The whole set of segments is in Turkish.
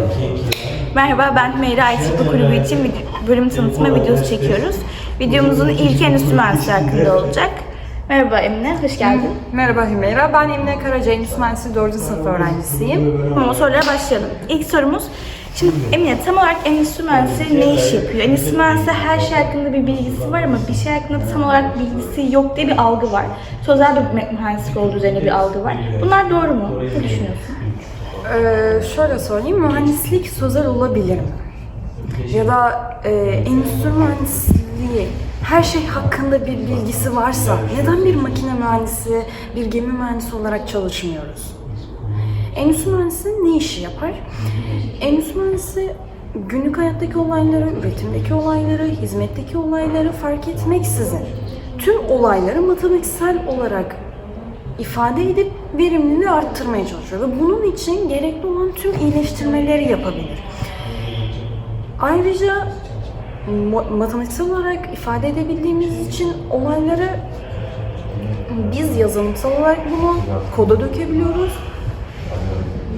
başlıyorum. Merhaba ben Meyra Ayçiçekli Kulübü için bölüm tanıtma videosu çekiyoruz. Videomuzun ilk endüstri mühendisliği hakkında olacak. Merhaba Emine, hoş geldin. Merhaba Hümeyra, ben Emine Karaca, Endüstri Mühendisliği 4. sınıf öğrencisiyim. Tamam sorulara başlayalım. İlk sorumuz, şimdi Emine tam olarak endüstri mühendisi ne iş yapıyor? Endüstri mühendisi her şey hakkında bir bilgisi var ama bir şey hakkında tam olarak bilgisi yok diye bir algı var. Sözel bir mühendislik olduğu üzerine bir algı var. Bunlar doğru mu? Ne düşünüyorsun? Ee, şöyle söyleyeyim, mühendislik sözel olabilir mi? Ya da e, endüstri mühendisliği her şey hakkında bir bilgisi varsa neden bir makine mühendisi, bir gemi mühendisi olarak çalışmıyoruz? Endüstri mühendisi ne işi yapar? Endüstri mühendisi günlük hayattaki olayları, üretimdeki olayları, hizmetteki olayları fark etmeksizin tüm olayları matematiksel olarak ifade edip verimliliği arttırmaya çalışıyor ve bunun için gerekli olan tüm iyileştirmeleri yapabilir. Ayrıca ma- matematiksel olarak ifade edebildiğimiz için olayları biz yazılımsal olarak bunu koda dökebiliyoruz.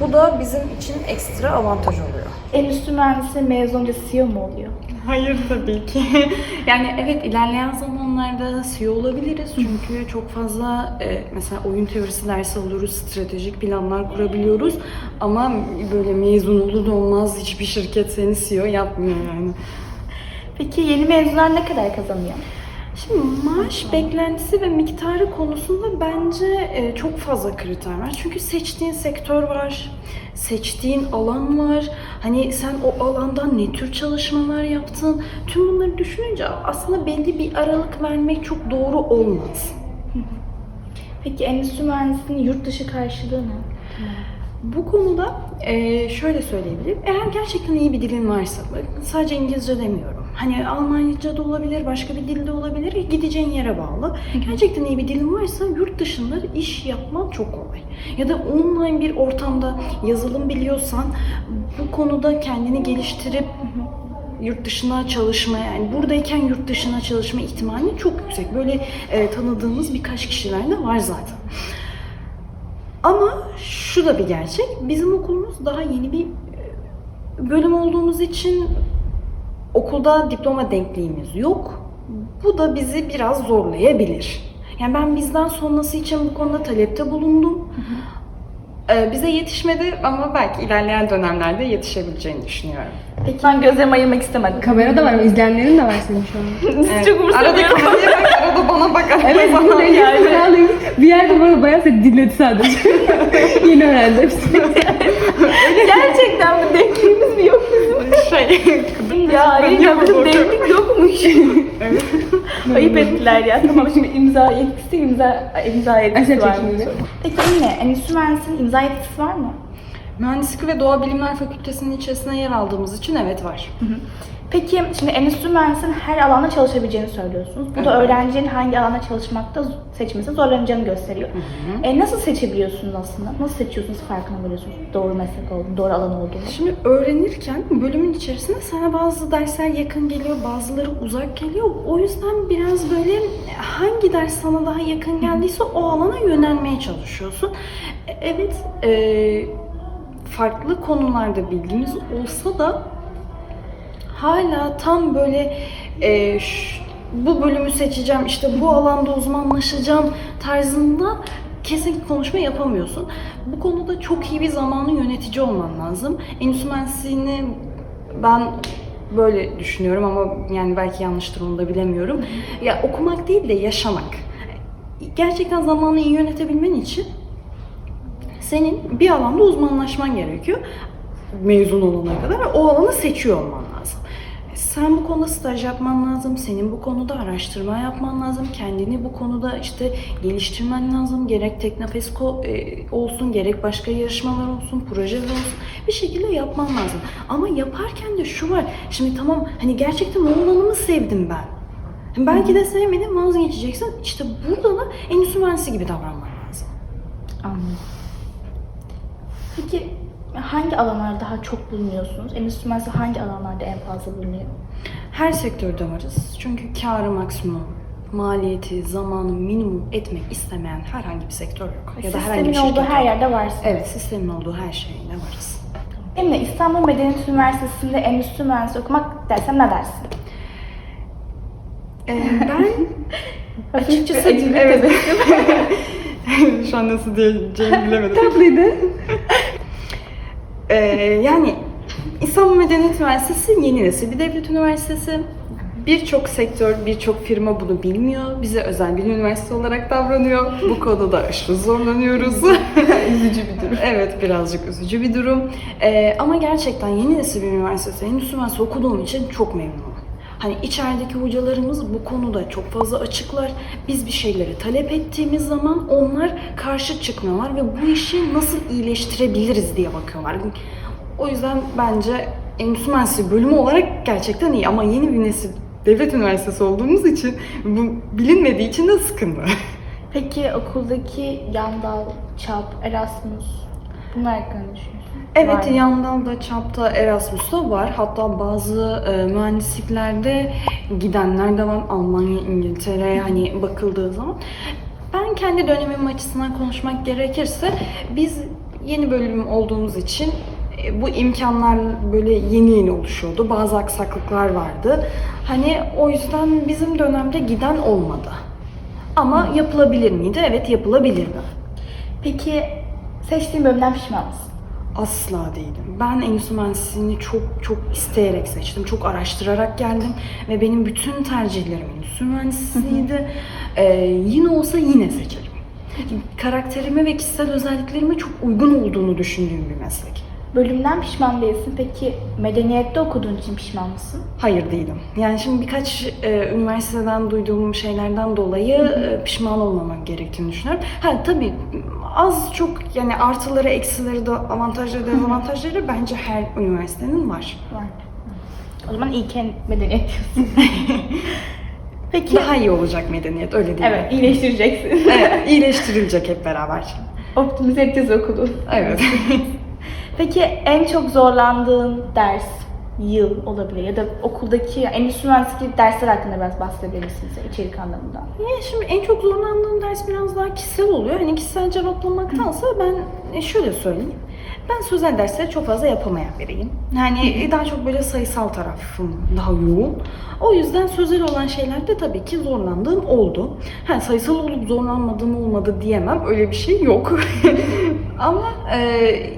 Bu da bizim için ekstra avantaj oluyor. Endüstri mühendisi mezun CEO mu oluyor? Hayır tabii ki. yani evet ilerleyen zamanlarda CEO olabiliriz çünkü çok fazla e, mesela oyun teorisi dersi alıyoruz, stratejik planlar kurabiliyoruz ama böyle mezun olur da olmaz hiçbir şirket seni CEO yapmıyor yani. Peki yeni mezunlar ne kadar kazanıyor? Şimdi maaş beklentisi ve miktarı konusunda bence e, çok fazla kriter var. Çünkü seçtiğin sektör var, seçtiğin alan var. Hani sen o alandan ne tür çalışmalar yaptın? Tüm bunları düşününce aslında belli bir aralık vermek çok doğru olmaz. Peki endüstri mühendisliğinin yurt dışı karşılığı ne? Bu konuda şöyle söyleyebilirim. Eğer gerçekten iyi bir dilin varsa, sadece İngilizce demiyorum. Hani Almanca da olabilir, başka bir dilde olabilir, gideceğin yere bağlı. Gerçekten iyi bir dilin varsa yurt dışında iş yapman çok kolay. Ya da online bir ortamda yazılım biliyorsan bu konuda kendini geliştirip yurt dışına çalışma yani buradayken yurt dışına çalışma ihtimali çok yüksek. Böyle e, tanıdığımız birkaç kişiler de var zaten. Ama şu da bir gerçek. Bizim okulumuz daha yeni bir e, bölüm olduğumuz için okulda diploma denkliğimiz yok. Bu da bizi biraz zorlayabilir. Yani ben bizden sonrası için bu konuda talepte bulundum. Ee, bize yetişmedi ama belki ilerleyen dönemlerde yetişebileceğini düşünüyorum. Peki ben gözlerimi ayırmak istemedim. Kamera da var ama izleyenlerin de var senin şu an. Sizi çok Arada umursamıyorum. kameraya bak, arada bana bak. arada Evet, bana bak. yani. Bir yerde bana bayağı seni dinledi sadece. Yeni öğrendim. Gerçekten bu denkliğimiz mi yok bizim? Şey, ya hayır ya bizim denklik yokmuş. evet. Ayıp ettiler ya. Tamam şimdi imza yetkisi imza imza yetkisi var mı? çekimleri. Peki yine endüstri mühendisliğinin imza yetkisi var mı? Mühendislik ve Doğa Bilimler Fakültesi'nin içerisine yer aldığımız için evet var. Peki şimdi endüstri mühendisinin her alanda çalışabileceğini söylüyorsunuz. Bu da öğrencinin hangi alanda çalışmakta seçmesinde zorlanacağını gösteriyor. E, nasıl seçebiliyorsunuz aslında? Nasıl seçiyorsunuz farkına varıyorsunuz? Doğru meslek olduğunu, doğru alan olduğunu. Şimdi öğrenirken bölümün içerisinde sana bazı dersler yakın geliyor, bazıları uzak geliyor. O yüzden biraz böyle hangi ders sana daha yakın geldiyse o alana yönelmeye çalışıyorsun. E, Evet, e, farklı konularda bilgimiz olsa da hala tam böyle e, ş- bu bölümü seçeceğim, işte bu alanda uzmanlaşacağım tarzında kesin konuşma yapamıyorsun. Bu konuda çok iyi bir zamanı yönetici olman lazım. Endüstri mühendisliğini ben böyle düşünüyorum ama yani belki yanlıştır onu da bilemiyorum. Ya okumak değil de yaşamak. Gerçekten zamanı iyi yönetebilmen için senin bir alanda uzmanlaşman gerekiyor. Mezun olana kadar o alanı seçiyor olman lazım. Sen bu konuda staj yapman lazım, senin bu konuda araştırma yapman lazım, kendini bu konuda işte geliştirmen lazım. Gerek Teknofesko e, olsun, gerek başka yarışmalar olsun, projeler olsun bir şekilde yapman lazım. Ama yaparken de şu var, şimdi tamam hani gerçekten o alanımı sevdim ben. Belki de sevmedin vazgeçeceksin. İşte burada da endüstri mühendisi gibi davranman lazım. Anladım. Peki hangi alanlarda daha çok bulunuyorsunuz? Endüstri mühendisliği hangi alanlarda en fazla bulunuyor? Her sektörde varız. Çünkü karı maksimum, maliyeti, zamanı minimum etmek istemeyen herhangi bir sektör yok. Ya da herhangi Sistemin bir olduğu şirket her yok. yerde varsınız. Evet, sistemin olduğu her şeyde varız. Emine İstanbul Medeniyet Üniversitesi'nde endüstri mühendisliği okumak dersem ne dersin? Ee, ben açıkçası acı bir evet. Şu an nasıl diyeceğimi bilemedim. Tatlıydı. Ee, yani İstanbul Medeniyet Üniversitesi yeni nesil bir devlet üniversitesi. Birçok sektör, birçok firma bunu bilmiyor. Bize özel bir üniversite olarak davranıyor. Bu konuda aşırı zorlanıyoruz. üzücü bir durum. Evet, birazcık üzücü bir durum. Ee, ama gerçekten yeni nesil bir üniversitesi, endüstri mühendisliği okuduğum için çok memnunum. Hani içerideki hocalarımız bu konuda çok fazla açıklar. Biz bir şeyleri talep ettiğimiz zaman onlar karşı çıkmıyorlar ve bu işi nasıl iyileştirebiliriz diye bakıyorlar. O yüzden bence endüstri mühendisliği bölümü olarak gerçekten iyi ama yeni bir nesil devlet üniversitesi olduğumuz için bu bilinmediği için de sıkıntı. Peki okuldaki Yandal, Çap, Erasmus bunlar hakkında düşünüyorsun? Var Evet, mı? yandan da çapta Erasmus'ta var. Hatta bazı e, mühendisliklerde gidenler de var. Almanya, İngiltere hani bakıldığı zaman. Ben kendi dönemim açısından konuşmak gerekirse biz yeni bölüm olduğumuz için bu imkanlar böyle yeni yeni oluşuyordu. Bazı aksaklıklar vardı. Hani o yüzden bizim dönemde giden olmadı. Ama yapılabilir miydi? Evet yapılabilirdi. Peki seçtiğin bölümden pişman mısın? Asla değilim. Ben endüstri mühendisliğini çok çok isteyerek seçtim. Çok araştırarak geldim ve benim bütün tercihlerim endüstri mühendisliğiydi. Ee, yine olsa yine seçerim. Karakterime ve kişisel özelliklerime çok uygun olduğunu düşündüğüm bir meslek. Bölümden pişman değilsin. Peki medeniyette okuduğun için pişman mısın? Hayır değilim. Yani şimdi birkaç e, üniversiteden duyduğum şeylerden dolayı e, pişman olmamak gerektiğini düşünüyorum. Ha tabii az çok yani artıları, eksileri de avantajları, dezavantajları bence her üniversitenin var. Var. O zaman ilken medeniyet diyorsun. Peki. Daha iyi olacak medeniyet öyle değil mi? Evet, iyileştireceksin. Evet, iyileştirilecek hep beraber. Optimize edeceğiz okulu. Evet. Peki en çok zorlandığın ders, yıl olabilir ya da okuldaki endüstri mühendisliği dersler hakkında biraz bahsedebilir misin bize içerik anlamında? Yani şimdi en çok zorlandığım ders biraz daha kişisel oluyor. Hani kişisel cevaplamaktansa ben e, şöyle söyleyeyim. Ben sözel dersleri çok fazla yapamayan biriyim. Yani daha çok böyle sayısal tarafım daha yoğun. O yüzden sözel olan şeylerde tabii ki zorlandığım oldu. Ha, sayısal olup zorlanmadığım olmadı diyemem. Öyle bir şey yok. Ama e,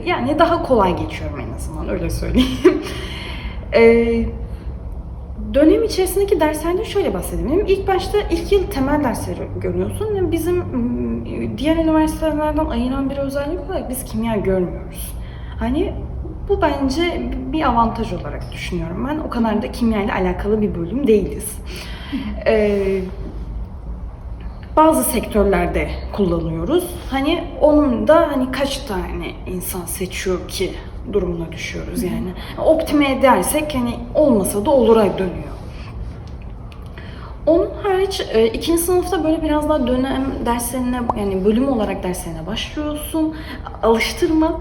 yani daha kolay geçiyorum en azından öyle söyleyeyim. E, Dönem içerisindeki derslerden şöyle bahsedeyim. İlk başta ilk yıl temel dersleri görüyorsun. Yani bizim mm, diğer üniversitelerden ayıran bir özellik olarak biz kimya görmüyoruz. Hani bu bence bir avantaj olarak düşünüyorum ben. O kadar da kimya ile alakalı bir bölüm değiliz. Ee, bazı sektörlerde kullanıyoruz. Hani onun da hani kaç tane insan seçiyor ki durumuna düşüyoruz yani. Optime edersek hani olmasa da olura dönüyor. Onun hariç e, ikinci sınıfta böyle biraz daha dönem derslerine yani bölüm olarak derslerine başlıyorsun. Alıştırma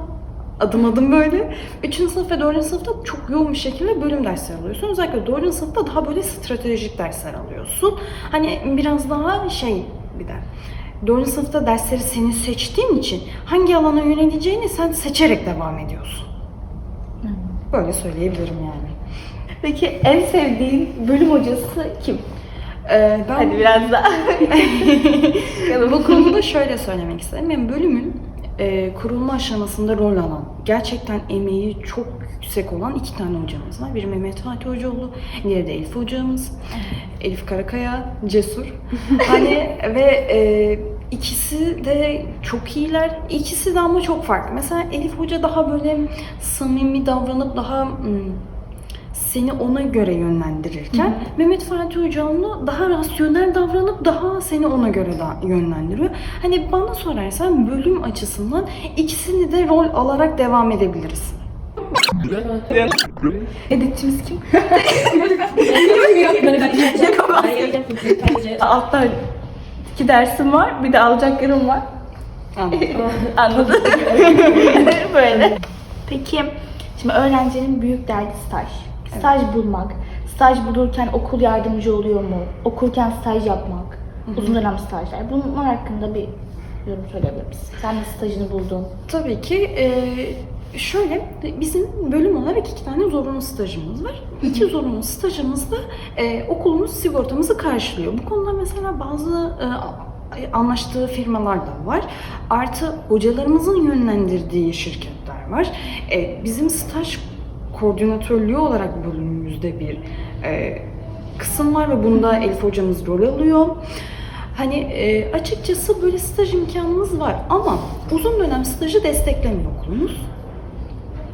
adım adım böyle. Üçüncü sınıf ve dördüncü sınıfta çok yoğun bir şekilde bölüm dersleri alıyorsun. Özellikle dördüncü sınıfta daha böyle stratejik dersler alıyorsun. Hani biraz daha şey bir de dördüncü sınıfta dersleri senin seçtiğin için hangi alana yöneleceğini sen seçerek devam ediyorsun. Böyle söyleyebilirim yani. Peki en sevdiğin bölüm hocası kim? Ee, ben Hadi biraz daha. Bu konuda şöyle söylemek isterim. Yani bölümün e, kurulma aşamasında rol alan, gerçekten emeği çok yüksek olan iki tane hocamız var. Biri Mehmet Fatih Hocaoğlu, diğeri de Elif hocamız. Elif Karakaya, cesur. hani ve e, ikisi de çok iyiler. İkisi de ama çok farklı. Mesela Elif Hoca daha böyle samimi davranıp daha hmm, seni ona göre yönlendirirken Mehmet Fatih Hocam'la daha rasyonel davranıp daha seni ona göre da yönlendiriyor. Hani bana sorarsan bölüm açısından ikisini de rol alarak devam edebiliriz. Editçimiz kim? Altta iki dersim var, bir de alacaklarım var. Anladım. Anladın? Böyle. Peki, şimdi öğrencinin büyük derdi staj. Staj bulmak. Staj bulurken okul yardımcı oluyor mu? Okurken staj yapmak. Uzun dönem stajlar. Bunlar hakkında bir yorum söyleyebilir misin? Sen de stajını buldun. Tabii ki e, Şöyle, bizim bölüm olarak iki tane zorunlu stajımız var. İki zorunlu stajımızda e, okulumuz sigortamızı karşılıyor. Bu konuda mesela bazı e, anlaştığı firmalar da var. Artı hocalarımızın yönlendirdiği şirketler var. E, bizim staj koordinatörlüğü olarak bölümümüzde bir e, kısım var ve bunda Elif hocamız rol alıyor. Hani e, açıkçası böyle staj imkanımız var ama uzun dönem stajı desteklemiyor okulumuz.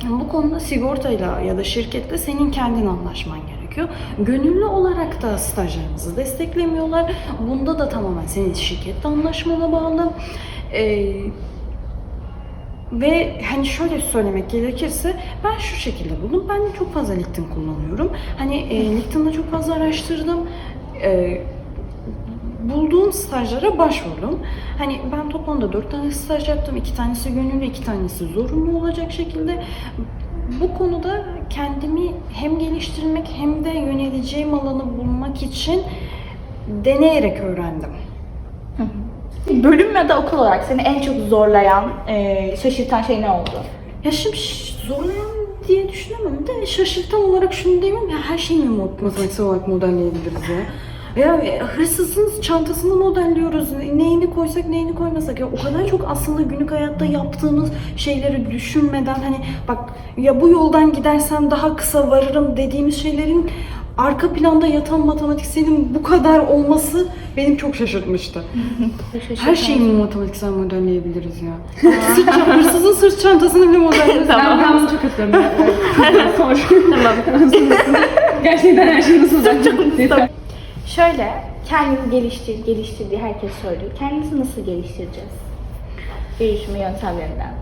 Bu konuda sigortayla ya da şirketle senin kendin anlaşman gerekiyor. Gönüllü olarak da stajlarımızı desteklemiyorlar. Bunda da tamamen senin şirketle anlaşmana bağlı. Ee, ve hani şöyle söylemek gerekirse ben şu şekilde buldum. Ben çok fazla LinkedIn kullanıyorum. Hani e, LinkedIn'da çok fazla araştırdım. E, bulduğum stajlara başvurdum. Hani ben toplamda dört tane staj yaptım. iki tanesi gönüllü, iki tanesi zorunlu olacak şekilde. Bu konuda kendimi hem geliştirmek hem de yöneleceğim alanı bulmak için deneyerek öğrendim. Bölüm ya da okul olarak seni en çok zorlayan, e, şaşırtan şey ne oldu? Ya şimdi zorlayan diye düşünemem de şaşırtan olarak şunu diyemem ya her şeyi mi mod- matematiksel olarak modelleyebiliriz ya. Ya hırsızın çantasını modelliyoruz. Neyini koysak neyini koymasak. Ya o kadar çok aslında günlük hayatta yaptığımız şeyleri düşünmeden hani bak ya bu yoldan gidersem daha kısa varırım dediğimiz şeylerin arka planda yatan matematikselin bu kadar olması benim çok şaşırtmıştı. Her şeyi matematiksel modelleyebiliriz ya? Sırt hırsızın sırt çantasını bile modelleyebiliriz. Ben, ben bunu çok istiyorum. Sor. tamam. Gerçekten her şey nasıl Yeter. Şöyle, kendini geliştir, geliştirdiği herkes söylüyor. Kendimizi nasıl geliştireceğiz? Gelişme yöntemlerinden.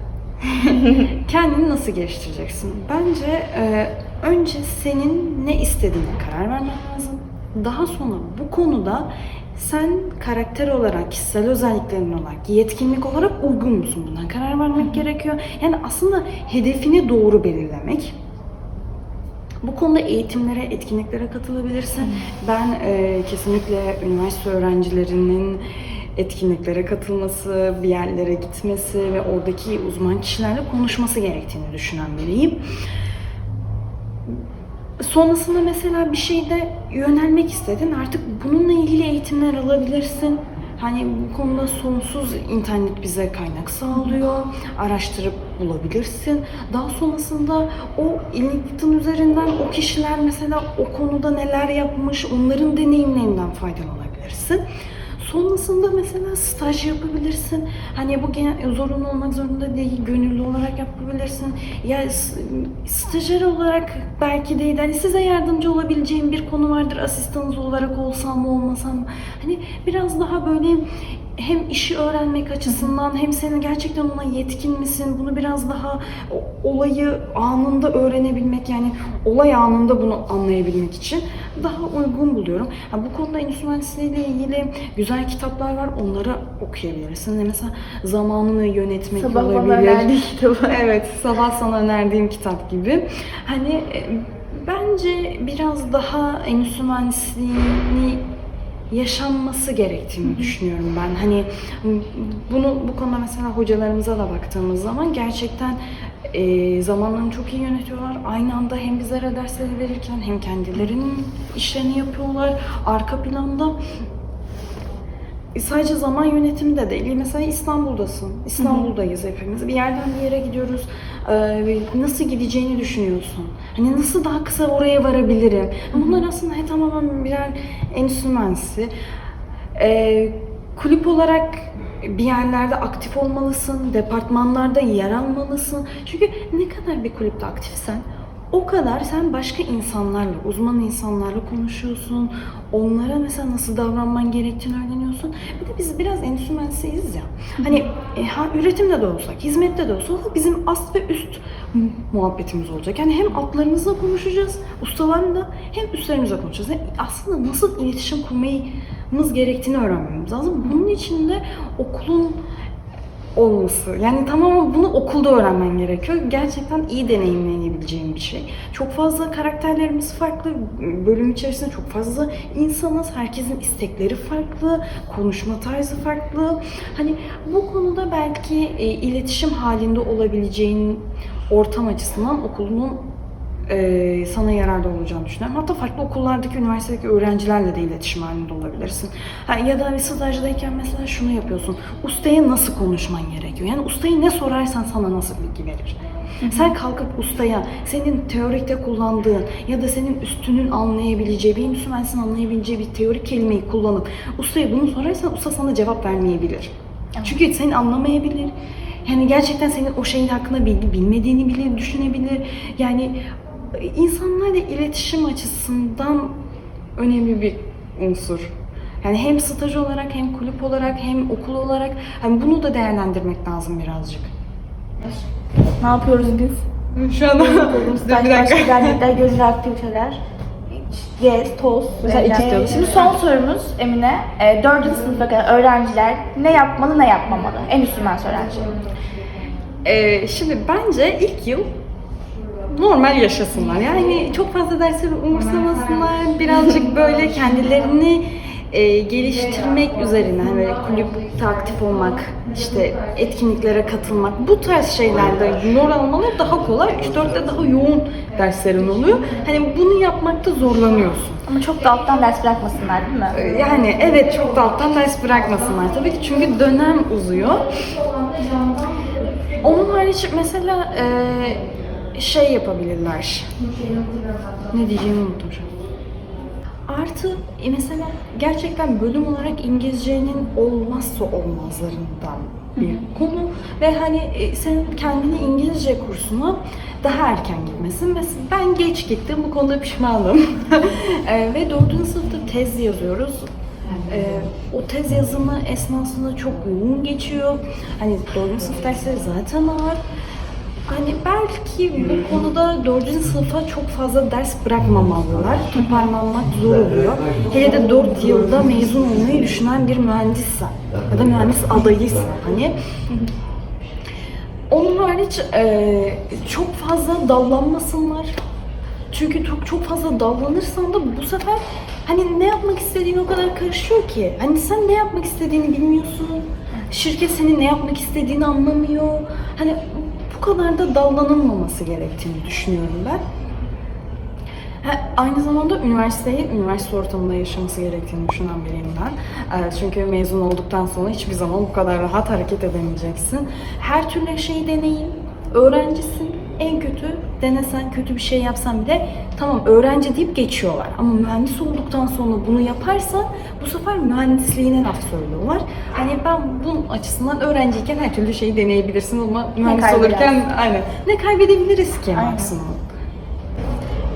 Kendini nasıl geliştireceksin? Bence e, önce senin ne istediğine karar vermen lazım. Daha sonra bu konuda sen karakter olarak, kişisel özelliklerin olarak, yetkinlik olarak uygun musun? Bundan karar vermek gerekiyor. Yani aslında hedefini doğru belirlemek. Bu konuda eğitimlere, etkinliklere katılabilirsin. Ben e, kesinlikle üniversite öğrencilerinin etkinliklere katılması, bir yerlere gitmesi ve oradaki uzman kişilerle konuşması gerektiğini düşünen biriyim. Sonrasında mesela bir şeyde yönelmek istedin. Artık bununla ilgili eğitimler alabilirsin. Hani bu konuda sonsuz internet bize kaynak sağlıyor. Araştırıp bulabilirsin. Daha sonrasında o LinkedIn üzerinden o kişiler mesela o konuda neler yapmış, onların deneyimlerinden faydalanabilirsin. Sonrasında mesela staj yapabilirsin. Hani bu zorunlu olmak zorunda değil, gönüllü olarak yapabilirsin. Ya stajyer olarak belki değil, hani size yardımcı olabileceğim bir konu vardır. Asistanınız olarak olsam mı olmasam mı? Hani biraz daha böyle hem işi öğrenmek açısından hem senin gerçekten ona yetkin misin? Bunu biraz daha olayı anında öğrenebilmek yani olay anında bunu anlayabilmek için daha uygun buluyorum. Ha, bu konuda endüstri mühendisliği ile ilgili güzel kitaplar var. Onları okuyabilirsin. Yani mesela zamanını yönetmek Sabah bana olabilir. önerdiği kitabı. Evet, sabah sana önerdiğim kitap gibi. Hani e, bence biraz daha endüstri mühendisliğini yaşanması gerektiğini düşünüyorum ben. Hani bunu bu konuda mesela hocalarımıza da baktığımız zaman gerçekten e, zamanlarını çok iyi yönetiyorlar. Aynı anda hem bizlere dersleri verirken hem kendilerinin işlerini yapıyorlar. Arka planda e, sadece zaman yönetimi de değil. Mesela İstanbul'dasın. İstanbul'dayız hepimiz. Bir yerden bir yere gidiyoruz. Ee, nasıl gideceğini düşünüyorsun. Hani nasıl daha kısa oraya varabilirim. Bunlar aslında he, tamamen birer endüstri mühendisi. Ee, kulüp olarak bir yerlerde aktif olmalısın. Departmanlarda yer almalısın. Çünkü ne kadar bir kulüpte aktifsen o kadar sen başka insanlarla, uzman insanlarla konuşuyorsun. Onlara mesela nasıl davranman gerektiğini öğreniyorsun. Bir de biz biraz endüstri mühendisiyiz ya. Hani e, ha, üretimde de olsak, hizmette de olsak bizim ast ve üst mu- muhabbetimiz olacak. Yani hem altlarımızla konuşacağız, ustalarla hem üstlerimizle konuşacağız. Yani aslında nasıl iletişim kurmamız gerektiğini öğrenmemiz lazım. Bunun için de okulun olması. Yani tamamen bunu okulda öğrenmen gerekiyor. Gerçekten iyi deneyimleyebileceğin bir şey. Çok fazla karakterlerimiz farklı. Bölüm içerisinde çok fazla insanız. Herkesin istekleri farklı. Konuşma tarzı farklı. Hani bu konuda belki e, iletişim halinde olabileceğin ortam açısından okulunun e, sana yararlı olacağını düşünüyorum. Hatta farklı okullardaki, üniversitedeki öğrencilerle de iletişim halinde olabilirsin. Ha, ya da stajdayken mesela şunu yapıyorsun. Ustaya nasıl konuşman gerekiyor? Yani ustaya ne sorarsan sana nasıl bilgi verir? Sen kalkıp ustaya senin teorikte kullandığın ya da senin üstünün anlayabileceği, bir mühendisinin anlayabileceği bir teorik kelimeyi kullanıp ustaya bunu sorarsan usta sana cevap vermeyebilir. Çünkü seni anlamayabilir. Yani gerçekten senin o şeyin hakkında bilgi bilmediğini bilir, düşünebilir. Yani insanlarla iletişim açısından önemli bir unsur. Yani hem staj olarak hem kulüp olarak hem okul olarak hani bunu da değerlendirmek lazım birazcık. Ne yapıyoruz biz? Şu anda Staj, başka dernekler, gönüllü aktiviteler. Yes, toz. Mesela. Şimdi son sorumuz Emine. E, dördüncü sınıfa kadar öğrenciler ne yapmalı ne yapmamalı? Endüstri mühendisi öğrenci. Ee, şimdi bence ilk yıl normal yaşasınlar. Yani çok fazla dersleri umursamasınlar. Birazcık böyle kendilerini e, geliştirmek üzerine hani böyle kulüpte aktif olmak, işte etkinliklere katılmak bu tarz şeylerde rol almaları daha kolay. 3-4'te daha yoğun derslerin oluyor. Hani bunu yapmakta zorlanıyorsun. Ama çok da alttan ders bırakmasınlar değil mi? Yani evet çok da alttan ders bırakmasınlar tabii ki çünkü dönem uzuyor. Onun hariç mesela eee, şey yapabilirler. Ne diyeceğimi unuttum şu an. Artı e, mesela gerçekten bölüm olarak İngilizcenin olmazsa olmazlarından bir konu ve hani e, sen kendini İngilizce kursuna daha erken gitmesin. Mesela ben geç gittim bu konuda pişmanım. E, ve dördüncü sınıfta tez yazıyoruz. E, o tez yazımı esnasında çok yoğun geçiyor. Hani dördüncü sınıf dersleri zaten ağır. Hani belki bu konuda dördüncü sınıfa çok fazla ders bırakmamalılar. Toparlanmak zor oluyor. Hele de dört yılda mezun olmayı düşünen bir mühendissen ya da mühendis adayıysan hani onun hariç eee, çok fazla dallanmasınlar. Çünkü çok çok fazla dallanırsan da bu sefer hani ne yapmak istediğin o kadar karışıyor ki. Hani sen ne yapmak istediğini bilmiyorsun. Şirket senin ne yapmak istediğini anlamıyor. Hani kadar da dallanılmaması gerektiğini düşünüyorum ben. Ha, aynı zamanda üniversiteyi üniversite ortamında yaşaması gerektiğini düşünen biriyim ben. Ee, çünkü mezun olduktan sonra hiçbir zaman bu kadar rahat hareket edemeyeceksin. Her türlü şeyi deneyin. Öğrencisin. En kötü denesen, kötü bir şey yapsan bile tamam öğrenci deyip geçiyorlar. Ama mühendis olduktan sonra bunu yaparsan bu sefer mühendisliğine laf söylüyorlar. Hani ben bunun açısından öğrenciyken her türlü şeyi deneyebilirsin ama mühendis olurken aynen ne kaybedebiliriz ki Aynen. maksimum.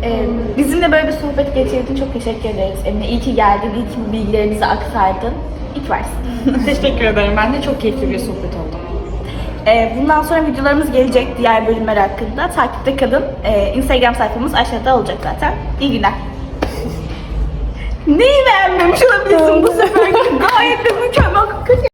Ee, bizimle böyle bir sohbet geçirdiğin için çok teşekkür ederiz Emine. İyi ki geldin, iyi ki bu bilgileri bize aktardın. İyi ki varsın. Teşekkür ederim. Ben de çok keyifli bir sohbet oldu. Ee, bundan sonra videolarımız gelecek diğer bölümler hakkında. Takipte kalın. Ee, Instagram sayfamız aşağıda olacak zaten. İyi günler. Neyi beğenmemiş olabilirsin bu sefer? Gayet de mükemmel. Kötü